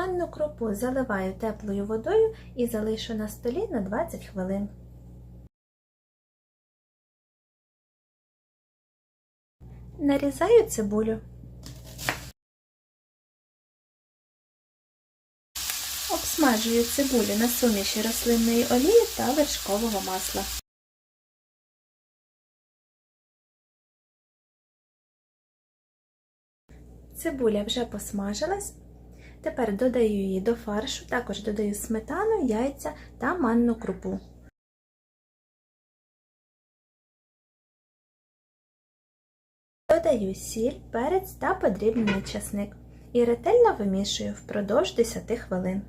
Манну крупу заливаю теплою водою і залишу на столі на 20 хвилин. Нарізаю цибулю. Обсмажую цибулю на суміші рослинної олії та вершкового масла. Цибуля вже посмажилась. Тепер додаю її до фаршу, також додаю сметану, яйця та манну крупу. Додаю сіль, перець та подрібнений часник і ретельно вимішую впродовж 10 хвилин.